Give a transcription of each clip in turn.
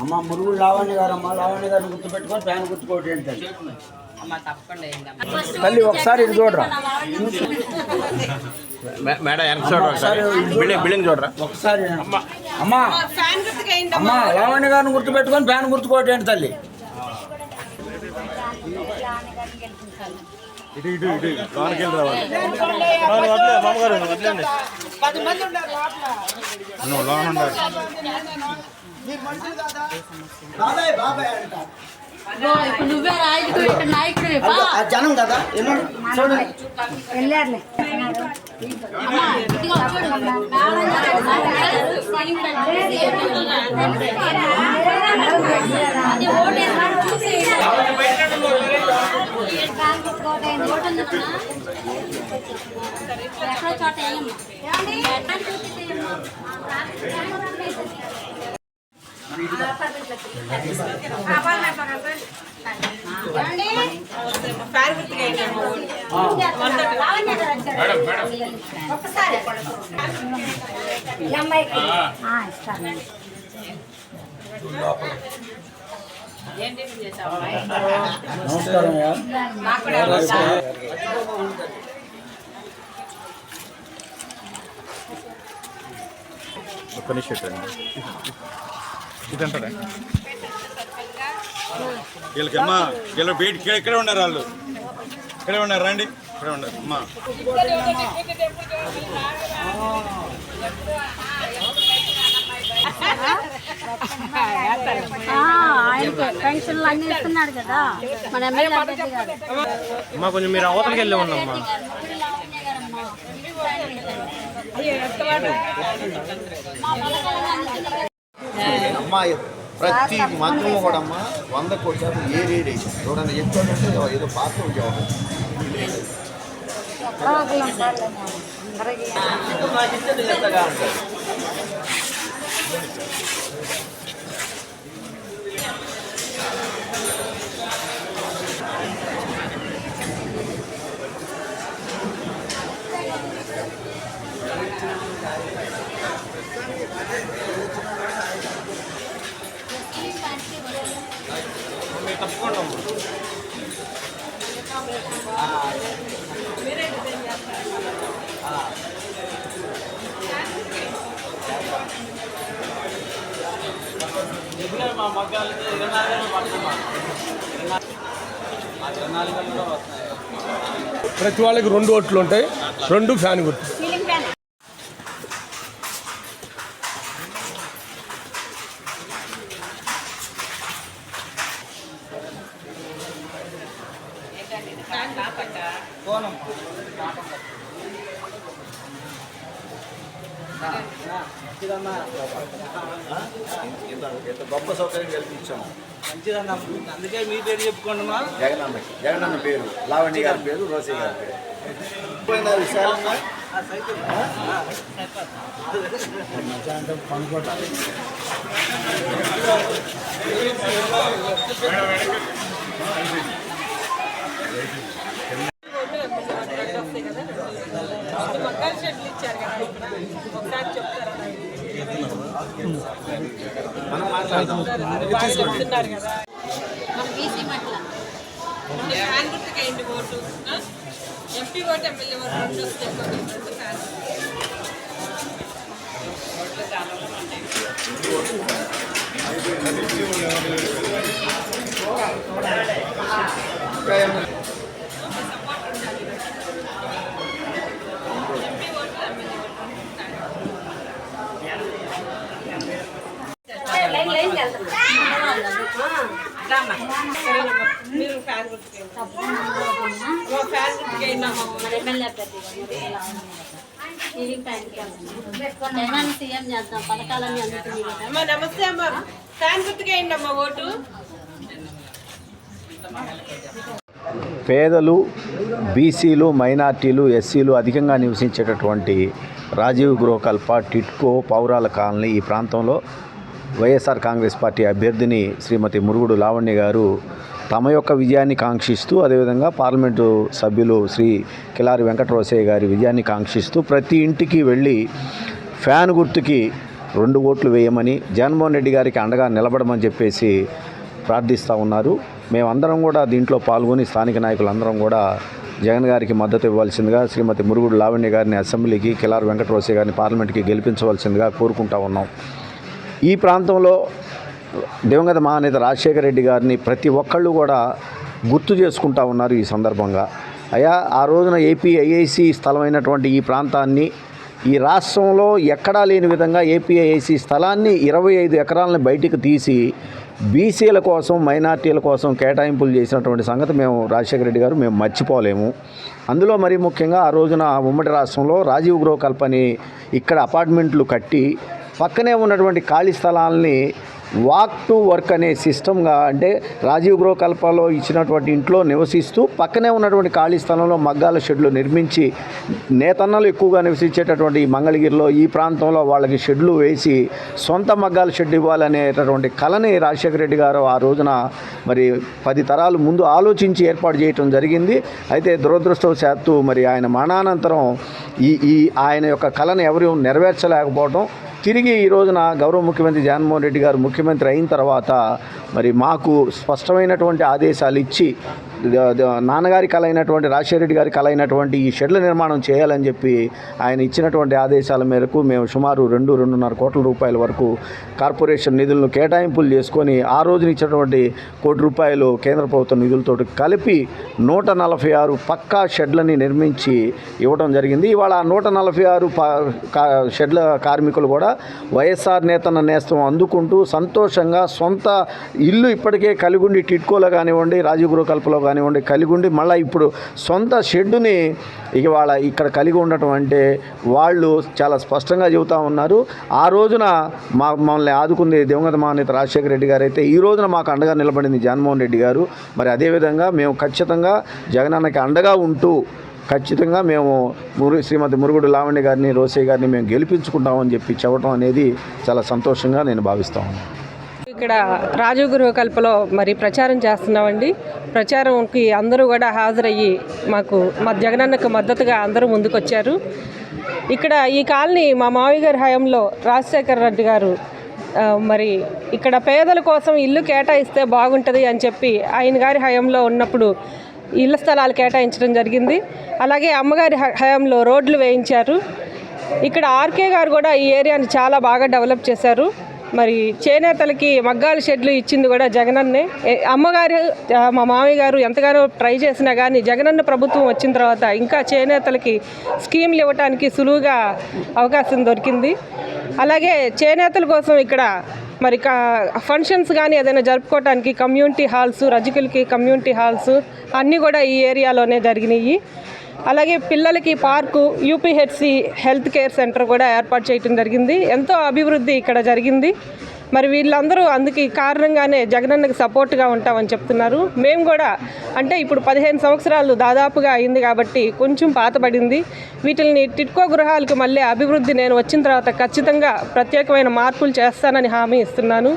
అమ్మ మురుగుడు లావణ్య గారు అమ్మ లావణ్య గారిని గుర్తుపెట్టుకొని ఫ్యాన్ గుర్తుకోటి ఏంటండి తల్లి ఒకసారి ఇది చూడరా? మే- మేడం వెనక చూడరా ఒకసారి బిల్డింగ్ బిల్డింగ్ చూడరా? ఒకసారి అమ్మా. అమ్మా. లావణ్య గారిని గుర్తుపెట్టుకొని ఫ్యాన్ గుర్తుకోటి ఏంటి తల్లి? ఇటు ఇటు ఇటు. రావాలి. వదిలే మామగారు వదిలేండి. నువ్వు లోన ఉండాలి బాబాయ్ బాబాయ్ అంట. ఇదిగో ఇప్పుడు నువ్వే ఇక్కడ నాయకుడు ఆ జనం కదా ఎన్నడు? చూడండి ఎక్కడో చోట వేయమ్మా. ఒక్కసారి ఇస్తాను నమస్కారం ఒక్క నిమిషం ఇటు ఇది అంటారా వీళ్ళకి అమ్మా వీళ్ళు బయట ఇక్కడ ఉన్నారు వాళ్ళు. ఇక్కడే ఉన్నారు రండి. ఇక్కడే ఉన్నారు అమ్మా. పెన్షన్లు అన్ని ఇస్తున్నాడు కదా. మన ఎమ్మెల్యే అభ్యర్థి గారు. అమ్మా కొంచెం మీరు అవతలకి వెళ్ళి ఉండమ్మా అమ్మా ప్రతి మంత్రము కూడా అమ్మా వంద కోట్ల శాతం ఏ రేట్ వేసాం చూడండి చెప్పాడంటే ఏదో పాత్ర ఉద్యోగం ప్రతి వాళ్ళకి రెండు ఓట్లు ఉంటాయి రెండు ఫ్యాన్ గుర్తు. గొప్ప సౌకర్యం కల్పించాము మంచిదన్నా అందుకే మీ పేరు చెప్పుకుంటున్నా జగనన్న జగనన్న పేరు. లావణ్య గారి పేరు. రోసే గారి పేరు. పోయిందా విశాలంగా మనం మాట్లాడదాం మన బీసీ మట్ల ఫ్యాన్ ఓటు. ఆ? ఎంపీ ఓటు ఎమ్మెల్యే ఓటు రెండు వస్తే ఫ్యాన్ సీఎం చేద్దాం పథకాలన్నీ అందుతుంది కదా నమస్తే అమ్మ. ఫ్యాన్ గుర్తుకేయండి అమ్మ ఓటు. పేదలు బీసీలు మైనార్టీలు ఎస్సీలు అధికంగా నివసించేటటువంటి రాజీవ్ గృహకల్ప టిట్కో పౌరాల కాలనీ ఈ ప్రాంతంలో వైఎస్ఆర్ కాంగ్రెస్ పార్టీ అభ్యర్థిని శ్రీమతి మురుగుడు లావణ్య గారు తమ యొక్క విజయాన్ని కాంక్షిస్తూ అదేవిధంగా పార్లమెంటు సభ్యులు శ్రీ కిలారి వెంకటరోసయ్య గారి విజయాన్ని కాంక్షిస్తూ ప్రతి ఇంటికి వెళ్ళి ఫ్యాన్ గుర్తుకి రెండు ఓట్లు వేయమని జగన్మోహన్ రెడ్డి గారికి అండగా నిలబడమని చెప్పేసి ప్రార్థిస్తూ ఉన్నారు. మేమందరం కూడా దీంట్లో పాల్గొని స్థానిక నాయకులందరం కూడా జగన్ గారికి మద్దతు ఇవ్వాల్సిందిగా శ్రీమతి మురుగుడు లావణ్య గారిని అసెంబ్లీకి కిలార్ వెంకటరోసి గారిని పార్లమెంట్కి గెలిపించవలసిందిగా కోరుకుంటా ఉన్నాం. ఈ ప్రాంతంలో దివంగత మహానేత రాజశేఖర రెడ్డి గారిని ప్రతి ఒక్కళ్ళు కూడా గుర్తు చేసుకుంటా ఉన్నారు ఈ సందర్భంగా. అయా ఆ రోజున ఏపీ ఐఐసి స్థలమైనటువంటి ఈ ప్రాంతాన్ని ఈ రాష్ట్రంలో ఎక్కడా లేని విధంగా ఏపీఐఐసి స్థలాన్ని ఇరవై ఐదు ఎకరాలను బయటికి తీసి బీసీల కోసం మైనార్టీల కోసం కేటాయింపులు చేసినటువంటి సంగతి మేము రాజశేఖర రెడ్డి గారు మేము మర్చిపోలేము. అందులో మరి ముఖ్యంగా ఆ రోజున ఉమ్మడి రాష్ట్రంలో రాజీవ్ గృహకల్పని ఇక్కడ అపార్ట్మెంట్లు కట్టి పక్కనే ఉన్నటువంటి ఖాళీ స్థలాల్ని వాక్ టు వర్క్ అనే సిస్టమ్గా అంటే రాజీవ్ గృహకల్పలో ఇచ్చినటువంటి ఇంట్లో నివసిస్తూ పక్కనే ఉన్నటువంటి ఖాళీ స్థలంలో మగ్గాల షెడ్లు నిర్మించి నేతన్నలు ఎక్కువగా నివసించేటటువంటి మంగళగిరిలో ఈ ప్రాంతంలో వాళ్ళకి షెడ్లు వేసి సొంత మగ్గాల షెడ్ ఇవ్వాలనేటటువంటి కళని రాజశేఖర రెడ్డి గారు ఆ రోజున మరి పది తరాలు ముందు ఆలోచించి ఏర్పాటు చేయటం జరిగింది. అయితే దురదృష్టవశాత్తు మరి ఆయన మరణానంతరం ఈ ఈ ఆయన యొక్క కళను ఎవరు నెరవేర్చలేకపోవడం తిరిగి ఈ రోజున గౌరవ ముఖ్యమంత్రి జగన్మోహన్ రెడ్డి గారు ముఖ్యమంత్రి అయిన తర్వాత మరి మాకు స్పష్టమైనటువంటి ఆదేశాలు ఇచ్చి నాన్నగారి కళ అయినటువంటి రాజశేఖరెడ్డి గారి కళ అయినటువంటి ఈ షెడ్ల నిర్మాణం చేయాలని చెప్పి ఆయన ఇచ్చినటువంటి ఆదేశాల మేరకు మేము సుమారు రెండు రెండున్నర కోట్ల రూపాయల వరకు కార్పొరేషన్ నిధులను కేటాయింపులు చేసుకొని ఆ రోజున ఇచ్చినటువంటి కోటి రూపాయలు కేంద్ర ప్రభుత్వ నిధులతో కలిపి నూట నలభై ఆరు పక్కా షెడ్లని నిర్మించి ఇవ్వడం జరిగింది. ఇవాళ ఆ నూట నలభై ఆరు కా- షెడ్ల కార్మికులు కూడా వైఎస్ఆర్ నేతన్న నేస్తం అందుకుంటూ సంతోషంగా సొంత ఇల్లు ఇప్పటికే కలిగుండి టిట్కోలో కానివ్వండి రాజీవ్ గృహకల్పలో కల్పలో కానివ్వండి ఉండి మళ్ళీ ఇప్పుడు సొంత షెడ్డుని ఇక వాళ్ళ ఇక్కడ కలిగి ఉండటం అంటే వాళ్ళు చాలా స్పష్టంగా చెబుతా ఉన్నారు. ఆ రోజున మా మమ్మల్ని ఆదుకుంది దివంగత మహానేత రాజశేఖర రెడ్డి గారు అయితే ఈ రోజున మాకు అండగా నిలబడింది జగన్మోహన్ రెడ్డి గారు. మరి అదేవిధంగా మేము ఖచ్చితంగా జగనన్నకి అండగా ఉంటూ ఖచ్చితంగా మేము మురు శ్రీమతి మురుగుడు లావణ్య గారిని రోసయ్య గారిని మేము గెలిపించుకుంటామని చెప్పి చెప్పడం అనేది చాలా సంతోషంగా నేను భావిస్తాను ఉన్నాను. ఇక్కడ రాజీవ్ గృహ కల్పలో మరి ప్రచారం చేస్తున్నామండి. ప్రచారంకి అందరూ కూడా హాజరయ్యి మాకు మా జగనన్నకు మద్దతుగా అందరూ ముందుకొచ్చారు. ఇక్కడ ఈ కాలనీ మా మావయ్య గారి హయాంలో రాజశేఖర రెడ్డి గారు మరి ఇక్కడ పేదల కోసం ఇల్లు కేటాయిస్తే బాగుంటుంది అని చెప్పి ఆయన గారి హయాంలో ఉన్నప్పుడు ఇళ్ళ స్థలాలు కేటాయించడం జరిగింది. అలాగే అమ్మగారి హ- హయాంలో రోడ్లు వేయించారు. ఇక్కడ ఆర్కే గారు కూడా ఈ ఏరియాని చాలా బాగా డెవలప్ చేశారు. మరి చేనేతలకి మగ్గాల షెడ్లు ఇచ్చింది కూడా జగనన్నే. అమ్మగారు మా మామయ్య గారు ఎంతగానో ట్రై చేసినా కానీ జగనన్న ప్రభుత్వం వచ్చిన తర్వాత ఇంకా చేనేతలకి స్కీమ్లు ఇవ్వడానికి సులువుగా అవకాశం దొరికింది. అలాగే చేనేతల కోసం ఇక్కడ మరి ఫంక్షన్స్ కానీ ఏదైనా జరుపుకోవడానికి కమ్యూనిటీ హాల్స్ రజకులకి కమ్యూనిటీ హాల్స్ అన్నీ కూడా ఈ ఏరియాలోనే జరిగినాయి. అలాగే పిల్లలకి park UPHC health care centre కూడా ఏర్పాటు చేయడం జరిగింది. ఎంతో అభివృద్ధి ఇక్కడ జరిగింది. మరి వీళ్ళందరూ అందుకే కారణంగానే జగనన్నకి సపోర్ట్గా ఉంటామని చెప్తున్నారు. మేము కూడా అంటే ఇప్పుడు పదిహేను సంవత్సరాలు దాదాపుగా అయింది కాబట్టి కొంచెం పాతబడింది. వీటిని టిట్కో గృహాలకు మళ్ళీ అభివృద్ధి నేను వచ్చిన తర్వాత ఖచ్చితంగా ప్రత్యేకమైన మార్పులు చేస్తానని హామీ ఇస్తున్నాను.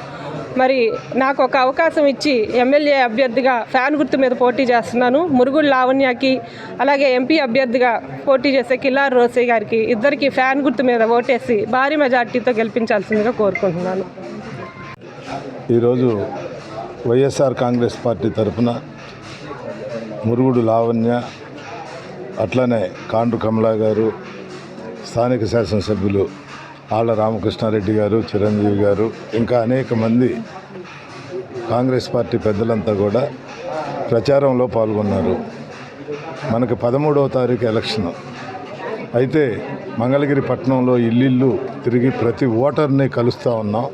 మరి నాకు ఒక అవకాశం ఇచ్చి ఎమ్మెల్యే అభ్యర్థిగా ఫ్యాన్ గుర్తు మీద పోటీ చేస్తున్నాను. మురుగుడు లావణ్యకి అలాగే ఎంపీ అభ్యర్థిగా పోటీ చేసే కిల్లార్ రోసయ్య గారికి ఇద్దరికి ఫ్యాన్ గుర్తు మీద ఓటేసి భారీ మెజార్టీతో గెలిపించాల్సిందిగా కోరుకుంటున్నాను. ఈరోజు వైఎస్ఆర్ కాంగ్రెస్ పార్టీ తరఫున మురుగుడు లావణ్య అట్లనే కాండ్రు కమలా గారు స్థానిక శాసనసభ్యులు ఆళ్ళ రామకృష్ణారెడ్డి గారు చిరంజీవి గారు ఇంకా అనేక మంది కాంగ్రెస్ పార్టీ పెద్దలంతా కూడా ప్రచారంలో పాల్గొన్నారు. మనకు పదమూడవ తారీఖు ఎలక్షన్. అయితే మంగళగిరి పట్టణంలో ఇల్లిల్లు తిరిగి ప్రతి ఓటర్ని కలుస్తూ ఉన్నాం.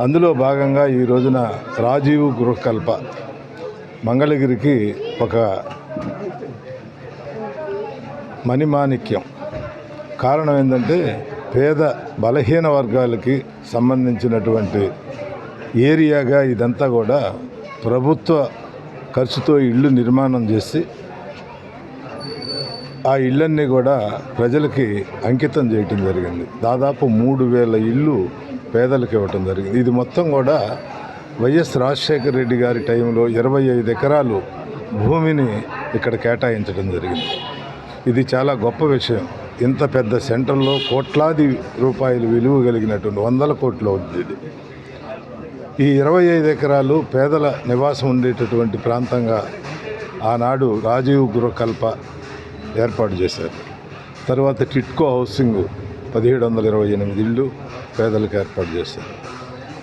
అందులో భాగంగా ఈ రోజున రాజీవ్ గృహకల్ప. మంగళగిరికి ఒక మణిమాణిక్యం. కారణం ఏంటంటే పేద బలహీన వర్గాలకి సంబంధించినటువంటి ఏరియాగా ఇదంతా కూడా ప్రభుత్వ ఖర్చుతో ఇళ్ళు నిర్మాణం చేసి ఆ ఇళ్ళన్నీ కూడా ప్రజలకి అంకితం చేయటం జరిగింది. దాదాపు మూడు వేల ఇళ్ళు పేదలకు ఇవ్వటం జరిగింది. ఇది మొత్తం కూడా వైఎస్ రాజశేఖర రెడ్డి గారి టైంలో ఇరవై ఐదు ఎకరాలు భూమిని ఇక్కడ కేటాయించడం జరిగింది. ఇది చాలా గొప్ప విషయం. ఇంత పెద్ద సెంటర్లో కోట్లాది రూపాయలు విలువ కలిగినటువంటి వందల కోట్లు అవుతుంది ఇది. ఈ ఇరవై ఐదు ఎకరాలు పేదల నివాసం ఉండేటటువంటి ప్రాంతంగా ఆనాడు రాజీవ్ గృహకల్ప ఏర్పాటు చేశారు. తర్వాత టిట్కో హౌసింగ్ పదిహేడు వందల ఇరవై ఎనిమిది ఇళ్ళు పేదలకు ఏర్పాటు చేశారు.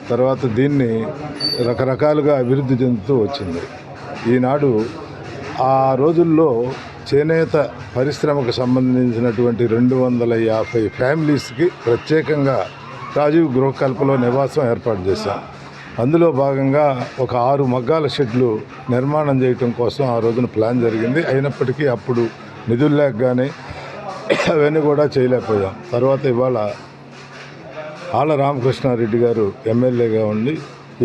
తర్వాత దీన్ని రకరకాలుగా అభివృద్ధి చెందుతూ వచ్చింది. ఈనాడు ఆ రోజుల్లో చేనేత పరిశ్రమకు సంబంధించినటువంటి రెండు వందల యాభై ఫ్యామిలీస్కి ప్రత్యేకంగా రాజీవ్ గృహకల్పలో నివాసం ఏర్పాటు చేశాం. అందులో భాగంగా ఒక ఆరు మగ్గాల షెడ్లు నిర్మాణం చేయటం కోసం ఆ రోజున ప్లాన్ జరిగింది. అయినప్పటికీ అప్పుడు నిధులు లేక కానీ అవన్నీ కూడా చేయలేకపోయాం. తర్వాత ఇవాళ ఆళ్ళ రామకృష్ణారెడ్డి గారు ఎమ్మెల్యేగా ఉండి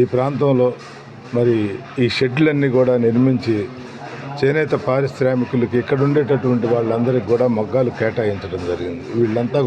ఈ ప్రాంతంలో మరి ఈ షెడ్లన్నీ కూడా నిర్మించి చేనేత పారిశ్రామికులకి ఇక్కడ ఉండేటటువంటి వాళ్ళందరికీ కూడా మగ్గాలు కేటాయించడం జరిగింది. వీళ్ళంతా